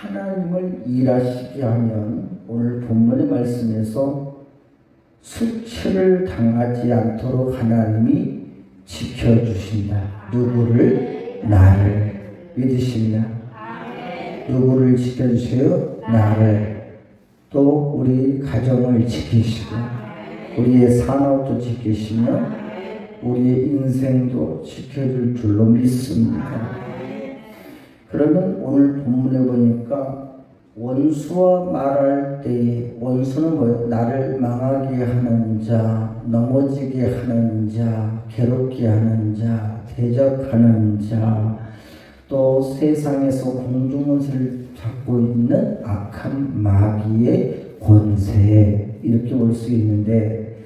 하나님을 일하시게 하면 오늘 본문의 말씀에서 수치를 당하지 않도록 하나님이 지켜주신다. 누구를? 나를 믿으십니다. 누구를 지켜주세요? 나를. 또 우리 가정을 지키시고 우리의 산업도 지키시며 우리의 인생도 지켜줄 줄로 믿습니다. 그러면 오늘 본문에 보니까 원수와 말할 때에 원수는 뭐예요? 나를 망하게 하는 자, 넘어지게 하는 자, 괴롭게 하는 자, 대적하는 자, 또 세상에서 공중원세를 잡고 있는 악한 마귀의 권세 이렇게 볼 수 있는데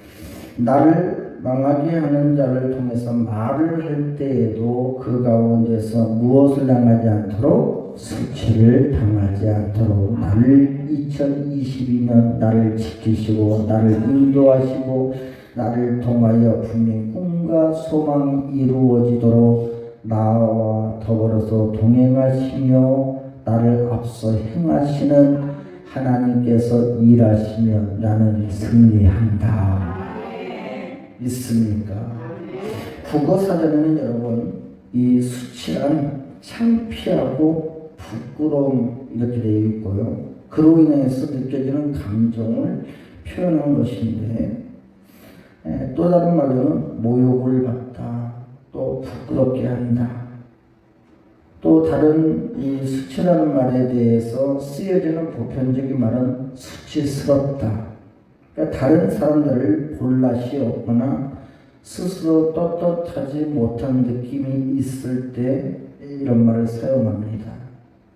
나를 망하게 하는 자를 통해서 말을 할 때에도 그 가운데서 무엇을 당하지 않도록 수치를 당하지 않도록 나를 2022년 나를 지키시고 나를 인도하시고 나를 통하여 분명히 꿈과 소망이 이루어지도록 나와 더불어서 동행하시며 나를 앞서 행하시는 하나님께서 일하시며 나는 승리한다. 있습니까? 국어 사전에는 여러분 이 수치란 창피하고 부끄러움 이렇게 되어 있고요. 그로 인해서 느껴지는 감정을 표현한 것인데 에, 또 다른 말로는 모욕을 받다, 또 부끄럽게 한다. 또 다른 이 수치라는 말에 대해서 쓰여지는 보편적인 말은 수치스럽다. 그러니까 다른 사람들을 볼낯이 없거나 스스로 떳떳하지 못한 느낌이 있을 때 이런 말을 사용합니다.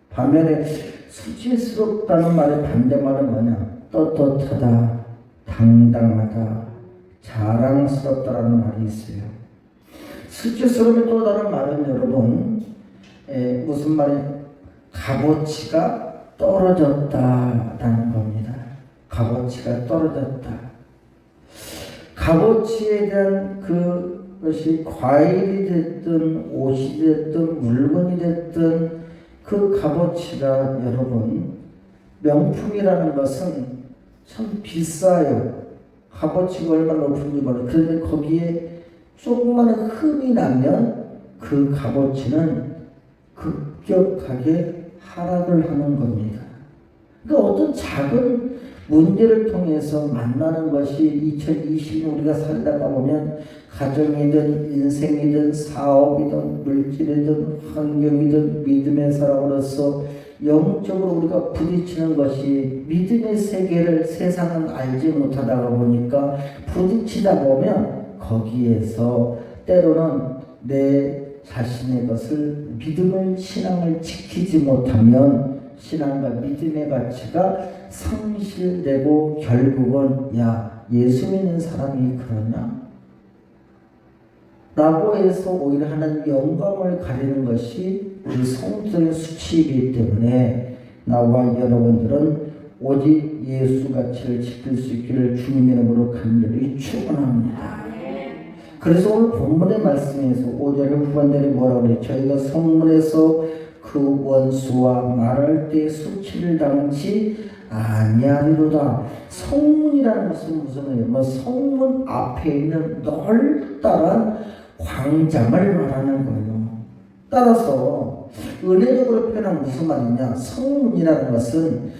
반면에 수치스럽다는 말의 반대말은 뭐냐? 떳떳하다, 당당하다, 자랑스럽다라는 말이 있어요. 수치스러움의 또 다른 말은 여러분 에, 무슨 말이 값어치가 떨어졌다라는 겁니다. 값어치가 떨어졌다. 값어치에 대한 그것이 과일이 됐든 옷이 됐든 물건이 됐든 그 값어치가 여러분 명품이라는 것은 참 비싸요. 값어치가 얼마나 높은지 몰라요. 그런데 거기에 조그마한 흠이 나면 그 값어치는 급격하게 하락을 하는 겁니다. 그러니까 어떤 작은 문제를 통해서 만나는 것이 2020년 우리가 살다가 보면 가정이든 인생이든 사업이든 물질이든 환경이든 믿음의 사람으로서 영적으로 우리가 부딪히는 것이 믿음의 세계를 세상은 알지 못하다가 보니까 부딪히다 보면 거기에서 때로는 내 자신의 것을 믿음을 신앙을 지키지 못하면 신앙과 믿음의 가치가 상실되고 결국은 야 예수 믿는 사람이 그러냐? 라고 해서 오히려 하나님 영광을 가리는 것이 그 성적인 수치이기 때문에 나와 여러분들은 오직 예수 가치를 지킬 수 있기를 주님의 이름으로 간절히 축원합니다. 그래서 오늘 본문의 말씀에서 5절 후반절에 뭐라고 그래? 저희가 성문에서 그 원수와 말할 때 수치를 당치 아니하리로다. 성문이라는 것은 무슨 말이에요? 뭐 성문 앞에 있는 넓다란 광장을 말하는 거예요. 따라서 은혜적으로 표현하면 무슨 말이냐? 성문이라는 것은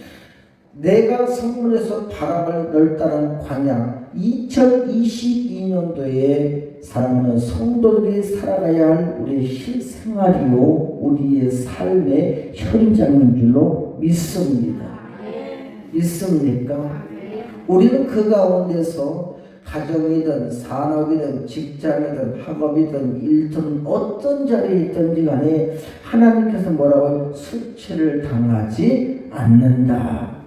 내가 성문에서 바라볼 넓다란 광야 2022년도에 사랑하는 성도들이 살아가야 할 우리의 실생활이요 우리의 삶의 현장인 줄로 믿습니다. 믿습니까? 우리는 그 가운데서 가정이든 산업이든 직장이든 학업이든 일든 어떤 자리에 있든지 간에 하나님께서 뭐라고 수치를 당하지 않는다.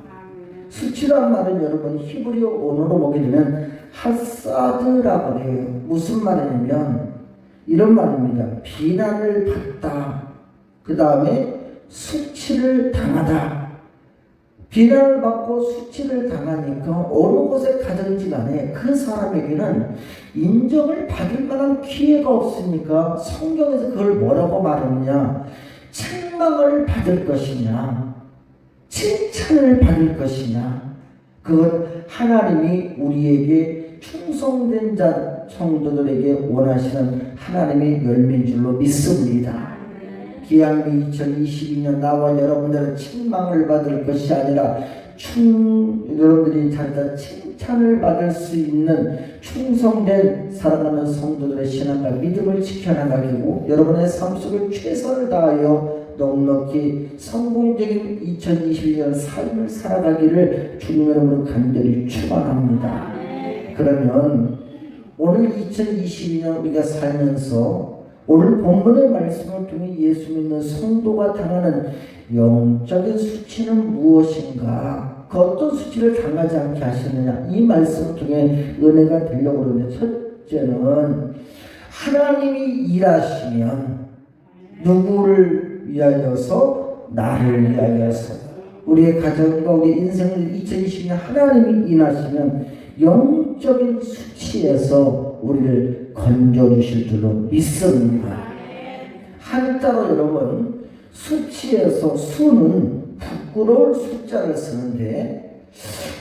수치란 말은 여러분 히브리어 언어로 보게 되면 하사드라고 해요. 무슨 말이냐면 이런 말입니다. 비난을 받다. 그 다음에 수치를 당하다. 비난을 받고 수치를 당하니까 어느 곳에 가든지 간에 그 사람에게는 인정을 받을 만한 기회가 없으니까 성경에서 그걸 뭐라고 말하느냐. 책망을 받을 것이냐. 칭찬을 받을 것이냐? 그것 하나님이 우리에게 충성된 자 성도들에게 원하시는 하나님의 열매인 줄로 믿습니다. 기한미 2022년 나와 여러분들은 책망을 받을 것이 아니라 충 여러분들이 자기가 칭찬을 받을 수 있는 충성된 살아가는 성도들의 신앙과 믿음을 지켜나가기고 여러분의 삶 속에 최선을 다하여 넉넉히 성공적인 2022년 삶을 살아가기를 주님 여러분을 간절히 축원합니다. 그러면 오늘 2022년 우리가 살면서 오늘 본문의 말씀을 통해 예수 믿는 성도가 당하는 영적인 수치는 무엇인가? 그 어떤 수치를 당하지 않게 하시느냐? 이 말씀을 통해 은혜가 되려고 그러는데 첫째는 하나님이 일하시면 누구를 위하여서 나를 위하여서 우리의 가정과 우리 인생을 2020년 하나님이 일하시면 영적인 수치에서 우리를 건져 주실 줄로 믿습니다. 한자로 여러분 수치에서 수는 부끄러울 숫자를 쓰는데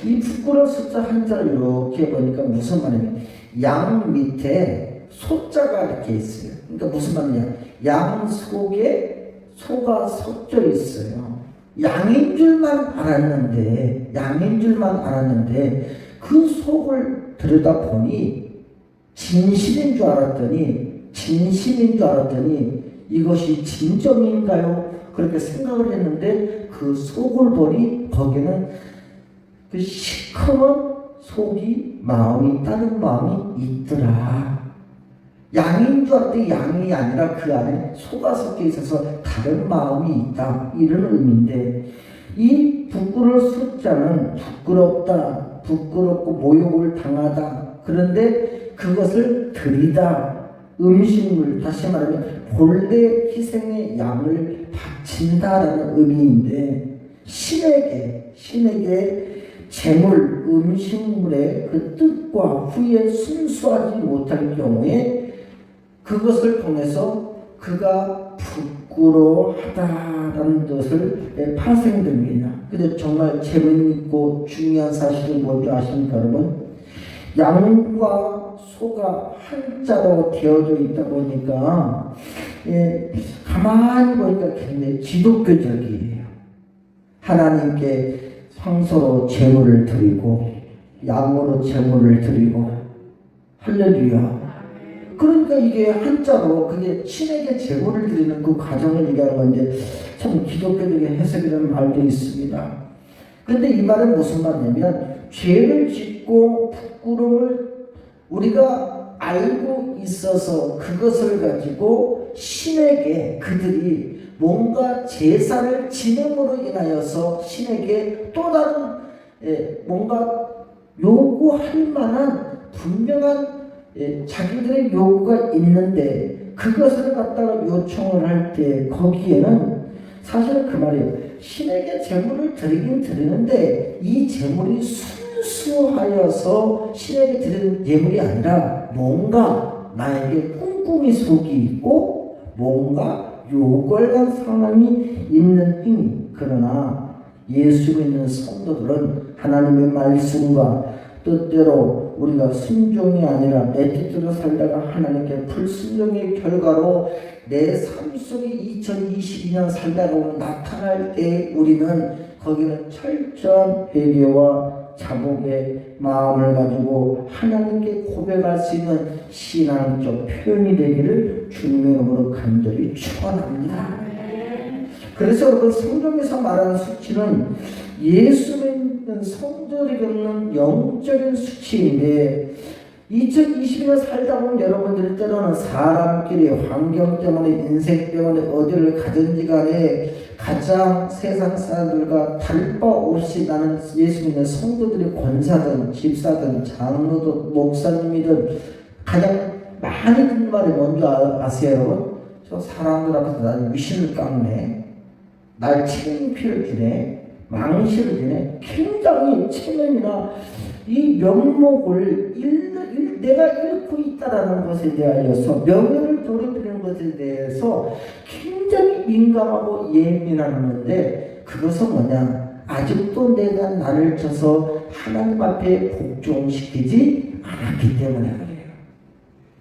이 부끄러울 숫자 한자를 이렇게 보니까 무슨 말이냐면 양 밑에 소자가 이렇게 있어요. 그러니까 무슨 말이냐? 양 속에 소가 섞여 있어요. 양인 줄만 알았는데 양인 줄만 알았는데 그 속을 들여다보니 진실인 줄 알았더니 진심인 줄 알았더니 이것이 진정인가요? 그렇게 생각을 했는데 그 속을 보니 거기는 그 시커먼 속이 마음이 다른 마음이 있더라. 양인 줄 알았더니 양이 아니라 그 안에 소가 섞여 있어서 다른 마음이 있다. 이런 의미인데 이 부끄러울 숫자는 부끄럽다, 부끄럽고 모욕을 당하다. 그런데 그것을 드리다. 음식물, 다시 말하면 본래 희생의 양을 바친다라는 의미인데 신에게, 신에게 재물, 음식물의 그 뜻과 후에 순수하지 못할 경우에 그것을 통해서 그가 부끄러워하다라는 것을 파생됩니다. 근데 정말 재미있고 중요한 사실은 뭔지 아십니까, 여러분? 양과 소가 한자로 되어져 있다 보니까 예, 가만히 보니까 굉장히 기독교적이에요. 하나님께 황소로 제물을 드리고 양으로 제물을 드리고 할렐루야. 그러니까 이게 한자로 그게 신에게 제물을 드리는 그 과정을 얘기하는 건데 참 기독교적인 해석이라는 말도 있습니다. 근데 이 말은 무슨 말이냐면 죄를 짓고 부끄러움을 우리가 알고 있어서 그것을 가지고 신에게 그들이 뭔가 제사를 지냄으로 인하여서 신에게 또 다른 예, 뭔가 요구할 만한 분명한 예, 자기들의 요구가 있는데 그것을 갖다가 요청을 할 때 거기에는 사실은 그 말이에요. 신에게 재물을 드리긴 드리는데 이 재물이 순수하여서 신에게 드리는 예물이 아니라 뭔가 나에게 꿍꿍이 속이 있고 뭔가 요걸간 상황이 있는 힘이 그러나 예수 믿는 성도들은 하나님의 말씀과 뜻대로 우리가 순종이 아니라 내 뜻대로 살다가 하나님께 불순종의 결과로 내 삶 속에 2022년 살다가 나타날 때 우리는 거기는 철저한 회개와 자복의 마음을 가지고 하나님께 고백할 수 있는 신앙적 표현이 되기를 주님의 이름으로 간절히 축원합니다. 그래서 여러분 성경에서 말하는 수치는 예수 믿는 성도들이 겪는 영적인 수치인데 2020년 살다 보면 여러분들이 때로는 사람끼리 환경 때문에 인생 때문에 어디를 가든지 간에 가장 세상 사람들과 다를 바 없이 나는 예수 믿는 성도들이 권사든 집사든 장로든 목사님이든 가장 많이 듣는 말이 뭔지 아- 아세요 여러분? 저 사람들 앞에서 나는 위신을 깎네 날 책임피를 지네 지네 굉장히 체면이나 이 명목을 잃, 잃, 내가 잃고 있다라는 것에 대하여서 명예를 돌이키는 것에 대해서 굉장히 민감하고 예민한 건데 그것은 뭐냐 아직도 내가 나를 쳐서 하나님 앞에 복종시키지 않았기 때문에.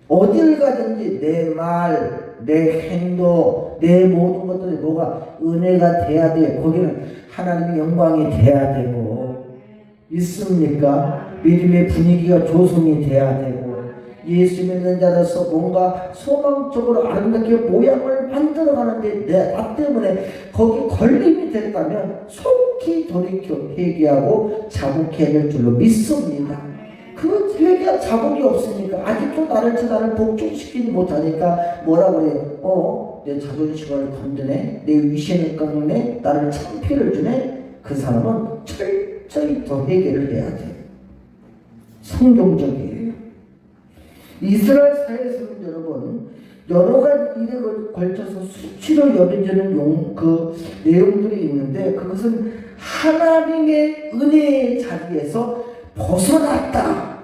어딜 가든지 내 말, 내 행동, 내 모든 것들이 뭐가 은혜가 돼야 돼. 거기는 하나님의 영광이 돼야 되고 있습니까? 믿음의 분위기가 조성이 돼야 되고 예수 믿는 자로서 뭔가 소망적으로 아름답게 모양을 만들어 가는데 내 나 때문에 거기 걸림이 됐다면 속히 돌이켜 회개하고 자복해야 될 줄로 믿습니다. 그 회개가 자복이 없으니까 아직도 나를 쳐 나를 복종시키지 못하니까 뭐라 그래요? 어, 내 자존심을 건드네, 내 위신을 깎네, 나를 창피를 주네. 그 사람은 철저히 더 회개를 해야 돼. 성경적이에요. 이스라엘 사회에서는 여러분 여러 가지 일에 걸- 걸쳐서 수치로 여겨지는 용, 그 내용들이 있는데 그것은 하나님의 은혜의 자리에서 벗어났다.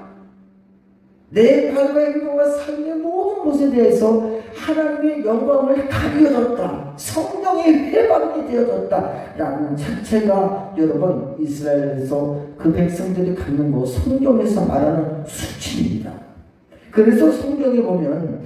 내 말과 행동과 삶의 모든 것에 대해서 하나님의 영광을 가려졌다. 성령의 회방이 되어졌다. 라는 자체가 여러분 이스라엘에서 그 백성들이 갖는 거 성경에서 말하는 수치입니다. 그래서 성경에 보면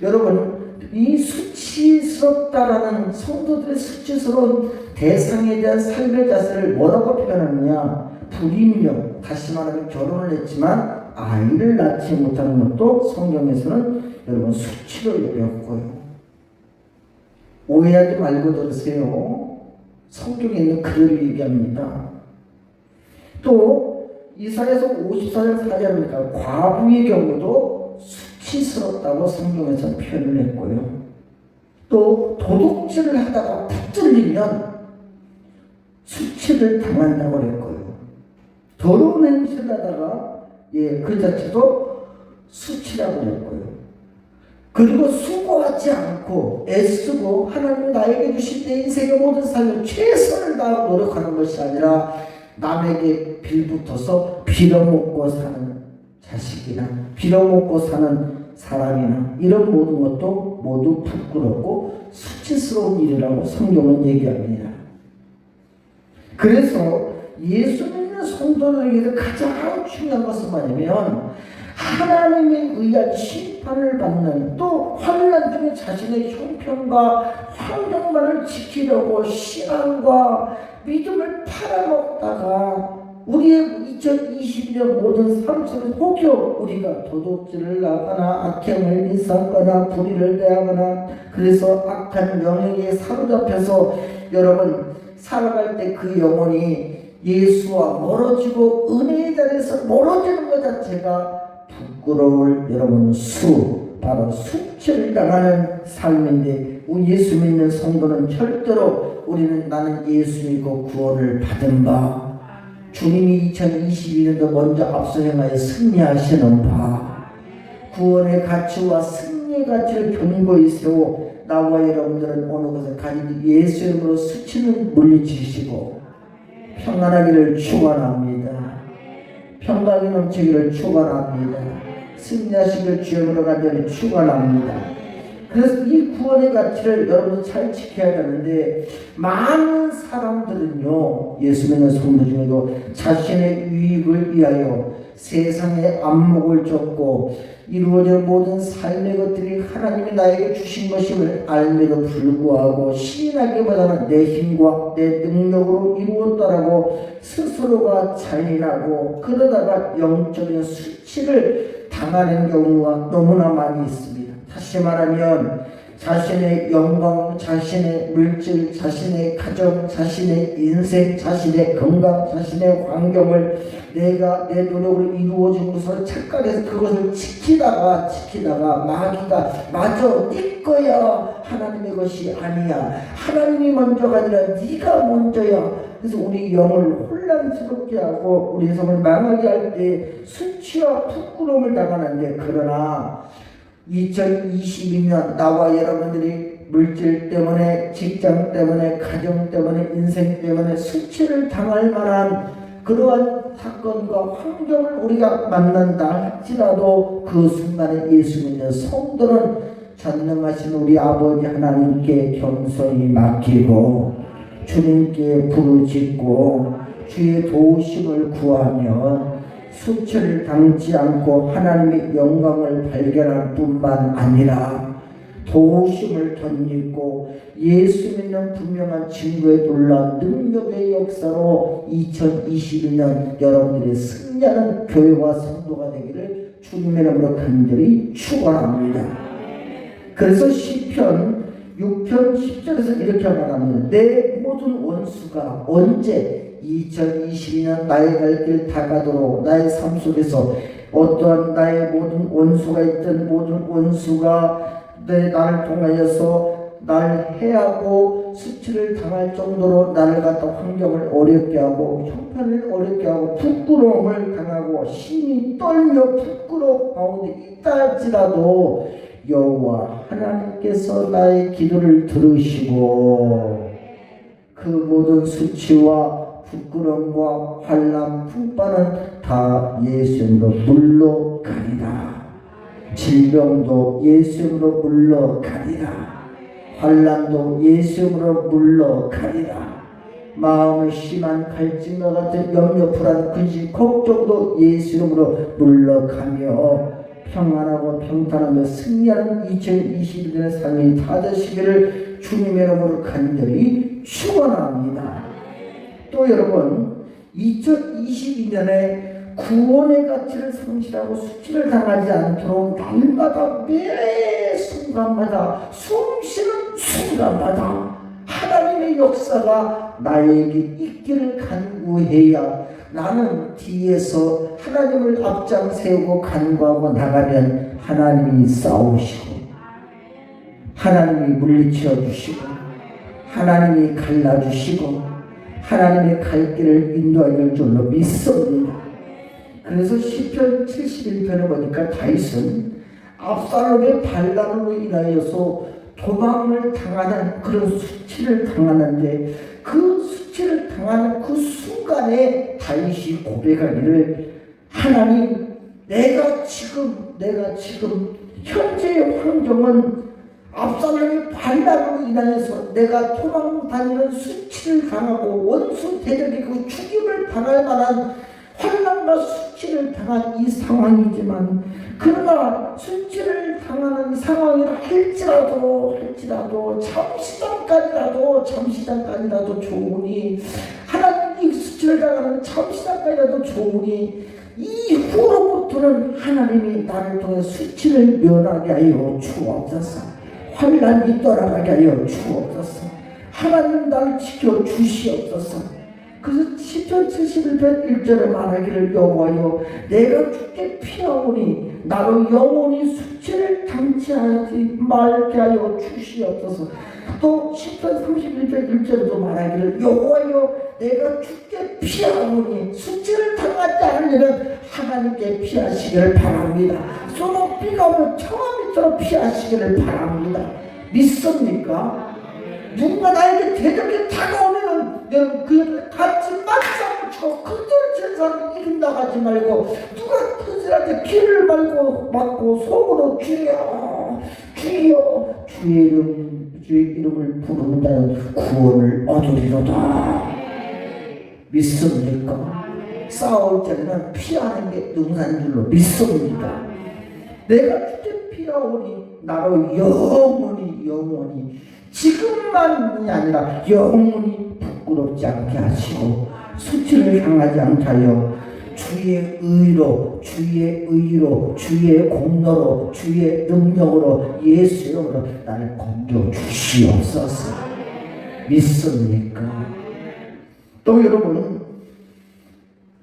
여러분 이 수치스럽다라는 성도들의 수치스러운 대상에 대한 삶의 자세를 뭐라고 표현하느냐 불임령 다시 말하면 결혼을 했지만 아이를 낳지 못하는 것도 성경에서는 여러분 수치로 여겼고요 오해하지 말고 들으세요 성경에 있는 그대로 얘기합니다 또 이사에서 54절 4절입니까 과부의 경우도 수치스럽다고 성경에서 표현을 했고요. 또 도둑질을 하다가 붙들리면 수치를 당한다고 했고요. 더러운 행실을 하다가 예, 그 자체도 수치라고 했고요. 그리고 수고하지 않고 애쓰고 하나님 나에게 주신 내 인생의 모든 삶을 최선을 다하고 노력하는 것이 아니라 남에게 빌붙어서 빌어먹고 사는 자식이나 빌어먹고 사는 사람이나 이런 모든 것도 모두 부끄럽고 수치스러운 일이라고 성경은 얘기합니다. 그래서 예수 믿는 성도들에게 가장 중요한 것은 뭐냐면 하나님에 의한 심판을 받는 또 환난 중에 자신의 형편과 환경만을 지키려고 신앙과 믿음을 팔아먹다가 우리의 2020년 모든 삶 속에 혹여 우리가 도둑질을 하거나 악행을 인사하거나 불의를 대하거나 그래서 악한 영역에 사로잡혀서 여러분 살아갈 때 그 영혼이 예수와 멀어지고 은혜의 자리에서 멀어지는 것 자체가 부끄러울 여러분 수 바로 수치를 당하는 삶인데 우리 예수 믿는 성도는 절대로 우리는 나는 예수 믿고 구원을 받은 바. 주님이 2022년도 먼저 앞서 행하여 승리하시는 바. 구원의 가치와 승리의 가치를 견고히 세워 나와 여러분들은 어느 것을 가진 예수 이름으로 수치는 물리치시고 평안하기를 축원합니다. 평강이 넘치기를 축원합니다. 승리하시길 주님으로 간절히 축원합니다. 그래서 이 구원의 가치를 여러분 잘 지켜야 되는데 많은 사람들은요 예수 믿는 성도 중에도 자신의 유익을 위하여 세상의 안목을 쫓고 이루어질 모든 삶의 것들이 하나님이 나에게 주신 것임을 알매도 불구하고 시인하기보다는 내 힘과 내 능력으로 이루었다라고 스스로가 잔인하고 그러다가 영적인 수치를 당하는 경우가 너무나 많이 있습니다. 다시 말하면 자신의 영광, 자신의 물질, 자신의 가정, 자신의 인생, 자신의 건강, 자신의 환경을 내가 내 노력으로 이루어진 것을 착각해서 그것을 지키다가 지키다가 마귀가 맞아 네 거야. 하나님의 것이 아니야. 하나님이 먼저가 아니라 네가 먼저야. 그래서 우리 영을 혼란스럽게 하고 우리 성을 망하게 할 때 수치와 부끄러움을 당하는데 그러나 2022년 나와 여러분들이 물질 때문에 직장 때문에 가정 때문에 인생 때문에 수치를 당할 만한 그러한 사건과 환경을 우리가 만난다 할지라도 그 순간에 예수 믿는 성도는 전능하신 우리 아버지 하나님께 겸손히 맡기고 주님께 부르짖고 주의 도우심을 구하면 수치를 당치 않고 하나님의 영광을 발견할 뿐만 아니라 도우심을 덧입고 예수 믿는 분명한 증거에 놀라운 능력의 역사로 2022년 여러분들의 승리하는 교회와 성도가 되기를 주님의 이름으로 간절히 축원합니다. 그래서 시편 6편 10절에서 이렇게 말합니다. 내 모든 원수가 언제 2022년 나의 갈 길 다가도록 나의 삶 속에서 어떠한 나의 모든 원수가 있든 모든 원수가 내 나를 통하여서 날 해하고 수치를 당할 정도로 나를 갖다 환경을 어렵게 하고 형편을 어렵게 하고 부끄러움을 당하고 심히 떨며 부끄러움 가운데 있다 할지라도 여호와 하나님께서 나의 기도를 들으시고 그 모든 수치와 부끄러움과 환란 풍파는 다 예수님으로 물러가리라. 질병도 예수님으로 물러가리라. 환란도 예수님으로 물러가리라. 마음의 심한 갈증과 같은 염려 불안 근심 걱정도 예수 이름으로 물러가며 평안하고 평탄하며 승리하는 2021년의 삶이 다 되시기를 주님의 이름으로 간절히 축원합니다. 또 여러분 2022년에 구원의 가치를 성실하고 수치를 당하지 않도록 날마다 매 순간마다 숨쉬는 순간마다 하나님의 역사가 나에게 있기를 간구해야 나는 뒤에서 하나님을 앞장 세우고 간구하고 나가면 하나님이 싸우시고 하나님이 물리쳐 주시고 하나님이 갈라주시고 하나님의 갈 길을 인도하실 줄로 믿습니다. 그래서 시편 71편에 보니까 다윗은 압살롬의 반란으로 인하여서 도망을 당하는 그런 수치를 당하는데 그 수치를 당하는 그 순간에 다윗이 고백하기를 하나님 내가 지금 내가 지금 현재의 환경은 압살롬의 반란으로 인하여서 내가 도망 다니는 수치를 당하고 원수 대적이고 죽임을 당할 만한 환란과 수치를 당한 이 상황이지만 그러나 수치를 당하는 상황이라 할지라도 할지라도 잠시 잠깐이라도 잠시 잠깐이라도 좋으니 하나님 이 수치를 당하는 잠시 잠깐이라도 좋으니 이후로부터는 하나님이 나를 통해 수치를 면하게 하여 주옵소서 환란이 떠나가게 하여 주옵소서 하나님 나를 지켜 주시옵소서. 그래서 10편 71편 1절에 말하기를 여호와여 내가 주께 피하오니 나로 영원히 수치를 당치 하지 말게 하여 주시옵소서. 또 10편 31편 1절에도 말하기를 여호와여 내가 주께 피하오니 수치를 당하지 않으려면 하나님께 피하시기를 바랍니다. 쏘는 비가 오면 청아 밑으로 피하시기를 바랍니다 믿습니까? 누군가 나에게 대적이 다가오면 내가 그 같이 맞싸움 치고 치는 사람 이긴다 하지 말고 누가 큰소리한테 귀를 말고 막고 속으로 주여 주여 주의 이름 주의 이름을 자는 구원을 얻으리로다 믿습니까? 싸울 때는 피하는 게 능사인 줄로 믿습니다 내가 피하오니 나로 영원히 영원히 지금만이 아니라 영원히 부끄럽지 않게 하시고 수치를 향하지 않게 하여 주의 의로 주의 의로 주의 공로로 주의 능력으로 예수 이름으로 나를 건져 주시옵소서 믿습니까? 또 여러분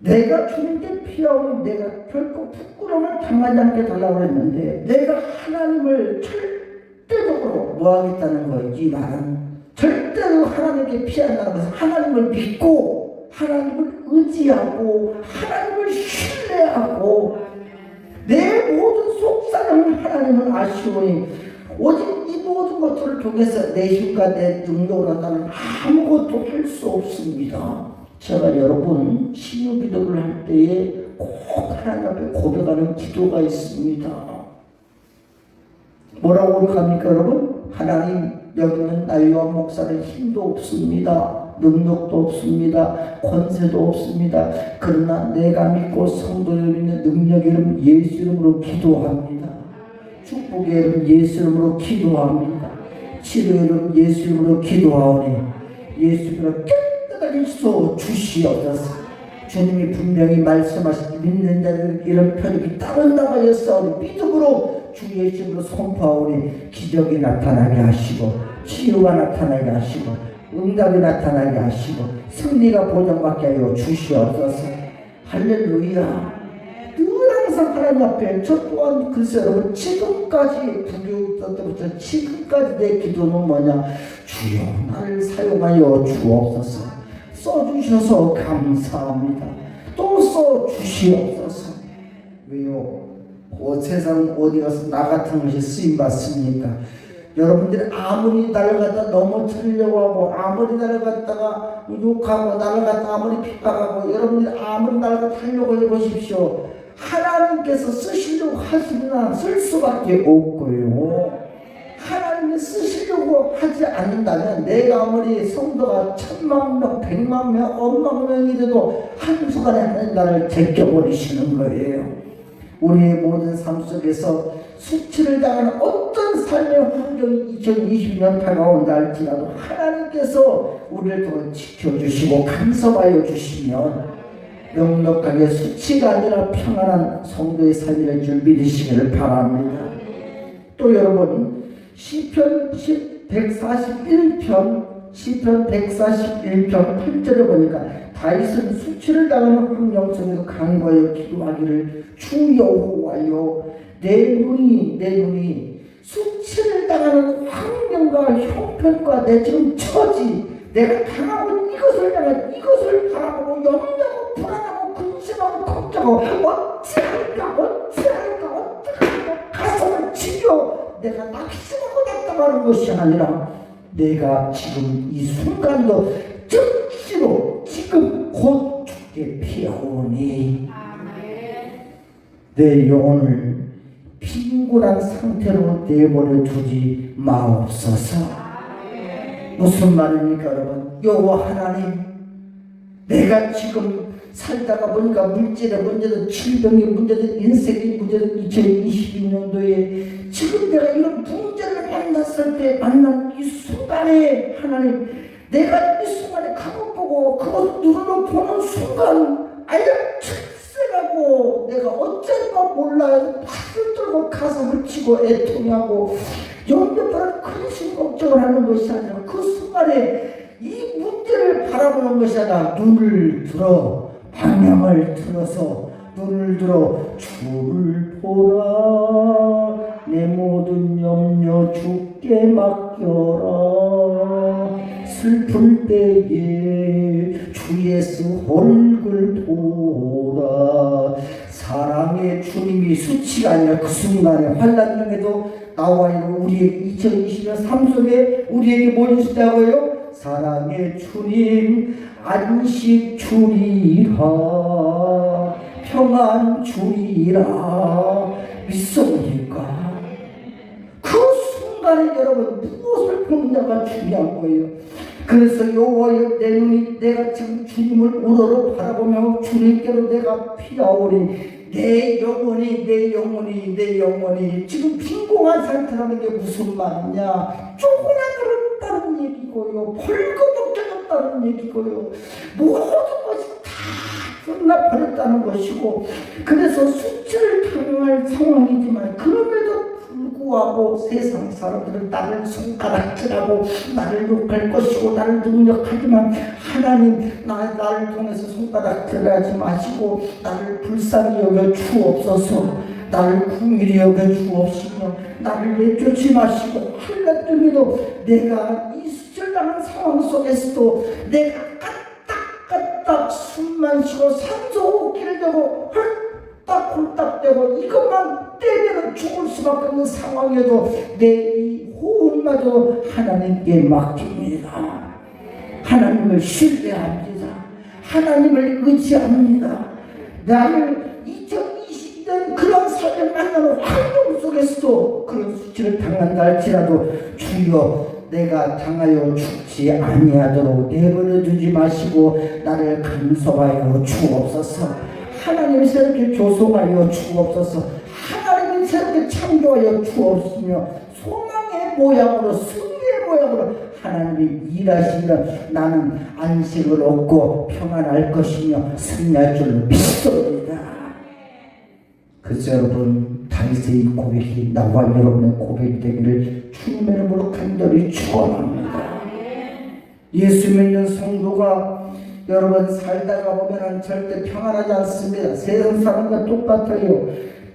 내가 주님께 피하오니 내가 결코 부끄러움을 당하지 않게 달라고 했는데 내가 하나님을 절대적으로 뭐 하겠다는 거, 이 말은 절대로 하나님께 피한다는 것은 하나님을 믿고 하나님을 의지하고 하나님을 신뢰하고 내 모든 속사정을 하나님은 아시오니 오직 이 모든 것들을 통해서 내 힘과 내 능력으로 나는 아무것도 할 수 없습니다. 제가 여러분 신유 기도를 할 때에 꼭 하나님 앞에 고백하는 기도가 있습니다. 뭐라고 고백합니까 여러분? 하나님 여기 는 나이와 목사는 힘도 없습니다. 능력도 없습니다. 권세도 없습니다. 그러나 내가 믿고 성도를 믿는 능력 이름 예수 이름으로 기도합니다. 축복의 이름 예수 이름으로 기도합니다. 치료의 이름 예수 이름으로 기도하오니 예수 이름으로 쏘 주시옵소서. 주님이 분명히 말씀하신 믿는 자들 이런 편입이 따른다고 하였사오니 믿음으로 주 예수 이름으로 선포하오니 기적이 나타나게 하시고 치유가 나타나게 하시고 응답이 나타나게 하시고 승리가 보장받게 하여 주시옵소서. 할렐루야. 늘 항상 하나님 앞에 저 또한 글쎄 여러분 지금까지 부교육자 때부터 지금까지 내 기도는 뭐냐? 주여 나를 사용하여 주옵소서 써주셔서 감사합니다 또 써주시옵소서 왜요? 어, 세상 어디 가서 나 같은 것이 쓰임 받습니까? 여러분들이 아무리 나를 갖다 넘어뜨리려고 하고 아무리 나를 갖다가 욕하고 나를 갖다 아무리 핍박하고 여러분들이 아무리 나를 갖다 하려고 해보십시오. 하나님께서 쓰시려고 하시나 쓸 수밖에 없고요. 하나님이 쓰시려고 하지 않는다면 내가 아무리 성도가 천만 명, 백만 명, 억만 명이 돼도 한순간에 하나님 나를 제껴버리시는 거예요. 우리의 모든 삶 속에서 수치를 당하는 어떤 삶의 환경이 2020년 다가온다 할지라도 하나님께서 우리를 통해 지켜주시고 간섭하여 주시면 넉넉하게 수치가 아니라 평안한 성도의 삶이 될줄 믿으시기를 바랍니다. 또 여러분 시편 141편 시편 141편 8절에 보니까 다윗은 수치를 당하는 환경 속에서 간과하여 기도하기를 주 여호와여 내 눈이 내 눈이 수치를 당하는 환경과 형편과 내 지금 처지 내가 당하고 이것을 당한 이것을 바라보고 염려하고 불안하고 근심하고 걱정하고 어찌할까 어찌할까 어떡할까 가슴을 치며 내가 낙심하고 답답하는 것이 아니라 내가 지금 이 순간도 즉시로 지금 곧 죽게 피하오니 내 영혼을 빈곤한 상태로 내버려 두지 마옵소서. 무슨 말입니까, 여러분? 여호와 하나님, 내가 지금 살다가 보니까 물질의 문제든 질병의 문제든 인생의 문제든 2022년도에 지금 내가 이런 문제를 만났을 때 만난 이 순간에 하나님 내가 이 순간에 그것 보고 그것 눈으로 보는 순간 아예 철새라고 내가 어쩔까 몰라요. 팔을 들고 가슴을 치고 애통하고 연병하는 근심 걱정을 하는 것이 아니라 그 순간에 이 문제를 바라보는 것이 아니라 눈을 들어 방향을 들어서 눈을 들어 주를 보라. 내 모든 염려 주께 맡겨라. 슬플 때에 주 예수 얼굴 보라. 사랑의 주님이 수치가 아니라 그 순간에 환란 중에도 나와 있는 우리의 2020년 삶 속에 우리에게 뭘 주시다고요? 사랑의 주님 안식 주리라 평안 주리라 믿습니까? 그 순간에 여러분 무엇을 보느냐가 중요한 거예요. 그래서 여호와여 내 눈이 내가 지금 주님을 우러러 바라보며 주님께로 내가 피하오니 내 영혼이 내 영혼이 내 영혼이 지금 빈공한 상태라는 게 무슨 말이냐? 쪼그라들었다는 얘기고요. 벌거벗겨졌다는 얘기고요. 모든 것이 다 끝나버렸다는 것이고 그래서 수치를 당할 상황이지만 그럼에도 불구하고 세상 사람들은 나를 손가락질하고 나를 욕할 것이고 나를 능력하지만 하나님 나, 나를 통해서 손가락질하지 마시고 나를 불쌍히 여겨 주옵소서. 나를 궁일히 여겨 주옵시며 나를 내쫓지 마시고 한낱 중에도 내가 이 수절당한 상황 속에서도 내가 까딱까딱 숨만 쉬고 산소 호흡기를 대고 헐 떡헐떡대고 이것만 때려도 죽을 수밖에 없는 상황에도 내 이 호흡마저 하나님께 맡깁니다. 하나님을 신뢰합니다. 하나님을 의지합니다. 나를 2020년 그런 삶을 만나는 환경 속에서도 그런 수치를 당한다 할지라도 주여 내가 당하여 죽지 아니하도록 내버려 두지 마시고 나를 감속하여 주옵소서 하나님 새롭게 조성하여 주옵소서 하나님이 새롭게 창조하여 주옵시며 소망의 모양으로 승리의 모양으로 하나님이 일하시면 나는 안식을 얻고 평안할 것이며 승리할 줄 믿습니다. 그래서 여러분 다윗의 이 고백이 나와 여러분의 고백이 되기를 주님의 이름으로 간절히 축원합니다. 예수 믿는 성도가 여러분 살다가 보면은 절대 평안하지 않습니다. 세상 사람과 똑같아요.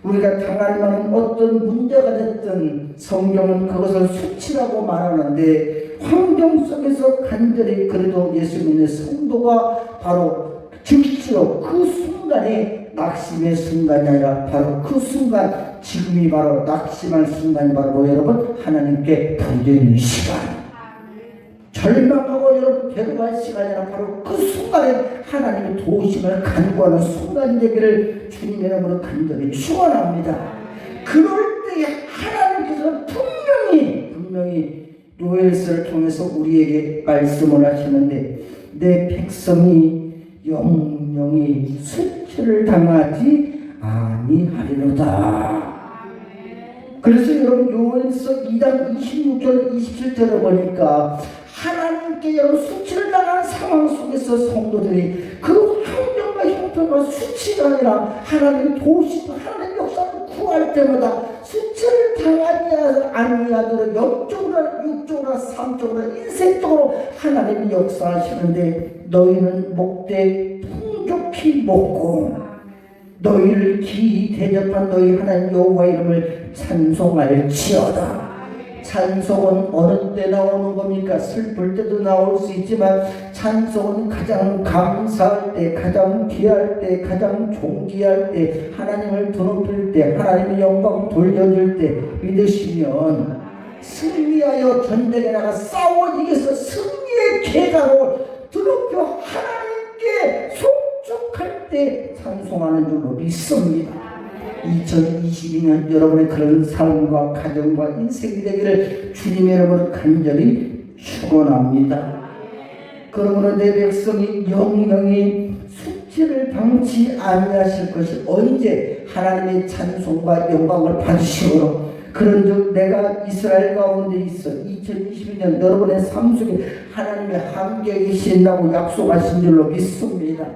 우리가 당할 만한 어떤 문제가 됐든 성경은 그것을 수치라고 말하는데 환경 속에서 간절히 그래도 예수 믿는 성도가 바로 즉시로 그 순간에 낙심의 순간이 아니라 바로 그 순간 지금이 바로 낙심할 순간이 바로 여러분 하나님께 부르는 시간 절망하고 여러분 괴로워할 시간이 아니라 바로 그 순간에 하나님의 도우심을 간구하는 순간이 되기를 주님의 이름으로 간절히 축원합니다. 그럴 때에 하나님께서 분명히 분명히 노엘서를 통해서 우리에게 말씀을 하시는데 내 백성이 영영이 수치를 당하지 아니하리로다. 그래서 여러분 요한서 2장 26절 27절을 보니까 하나님께 여러분 수치를 당한 상황 속에서 성도들이 그 환경과 형편과 수치가 아니라 하나님 도우시고 하나님 역사를 구할 때마다 수치를 당하지 아니하도록 영적으로 육적으로 삼적으로 인생적으로 하나님이 역사하시는데 너희는 목대 풍족히 먹고 너희를 기이 대접한 너희 하나님 여호와 이름을 찬송할지어다. 찬송은 어느 때 나오는 겁니까? 슬플 때도 나올 수 있지만 찬송은 가장 감사할 때, 가장 귀할 때, 가장 존귀할 때, 하나님을 드높일 때, 하나님의 영광 돌려줄 때 믿으시면 승리하여 전쟁에 나가 싸워 이겨서 승리의 계가로 드높여 하나님께 송축할 때 찬송하는 줄로 믿습니다. 2022년 여러분의 그런 삶과 가정과 인생이 되기를 주님의 이름으로 간절히 축원합니다. 그러므로 내 백성이 영영이 숙제를 당치 아니하실 것이 언제 하나님의 찬송과 영광을 받으시므로 그런즉 내가 이스라엘 가운데 있어 2022년 여러분의 삶 속에 하나님의 함께 계신다고 약속하신 줄로 믿습니다.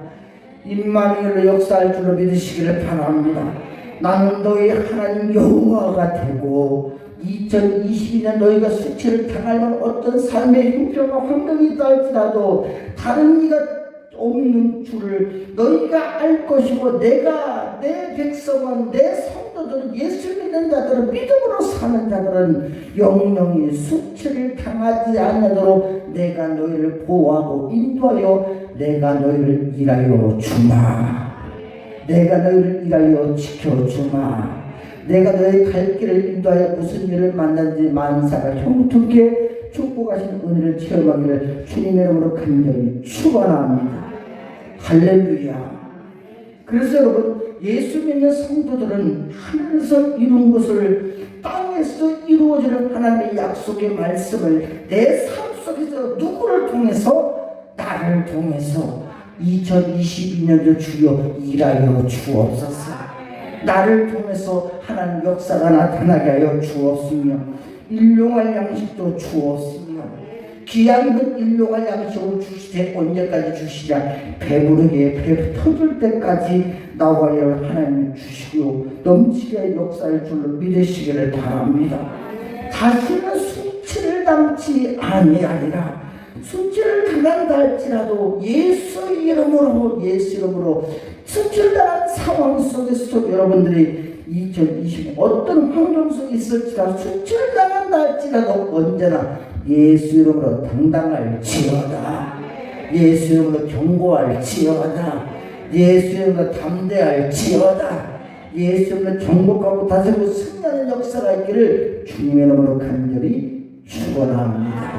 임마누엘로 역사할 줄로 믿으시기를 바랍니다. 나는 너희 하나님 여호와가 되고 2022년 너희가 수치를 당할 만한 어떤 삶의 형편과 환경이 있다 할지라도 다른 이가 없는 줄을 너희가 알 것이고 내가 내 백성은 내 성도들은 예수 믿는 자들은 믿음으로 사는 자들은 영영이 수치를 당하지 않도록 내가 너희를 보호하고 인도하여 내가 너희를 일하여 주마 내가 너희를 일하여 지켜주마 내가 너희 갈 길을 인도하여 무슨 일을 만나든지 만사가 형통케 축복하신 은혜를 체험하기를 주님의 이름으로 간절히 축원합니다. 할렐루야. 그래서 여러분 예수 믿는 성도들은 하늘에서 이룬 것을 땅에서 이루어지는 하나님의 약속의 말씀을 내 삶 속에서 누구를 통해서 나를 통해서 2022년도 주여 일하여 주옵소서. 나를 통해서 하나님 역사가 나타나게 하여 주옵시며 일용할 양식도 주옵시며 귀한 일용할 양식을 주시되 언제까지 주시냐 배부르게 배 터질 때까지 나와야 하나님 주시고 넘치게 역사할 줄로 믿으시기를 바랍니다. 다시는 수치를 당치 아니하리라. 수치를 당한다 할지라도 예수 이름으로 예수 이름으로 수치를 당한 상황 속에서 여러분들이 2020년 어떤 환경 속에 있을지라도 수치를 당한다 할지라도 언제나 예수 이름으로 당당할지어다. 예수 이름으로 경고할지어다. 예수 이름으로 담대할지어다. 예수 이름으로 정복하고 다스리고 승리하는 역사가 있기를 주님의 이름으로 간절히 축원합니다.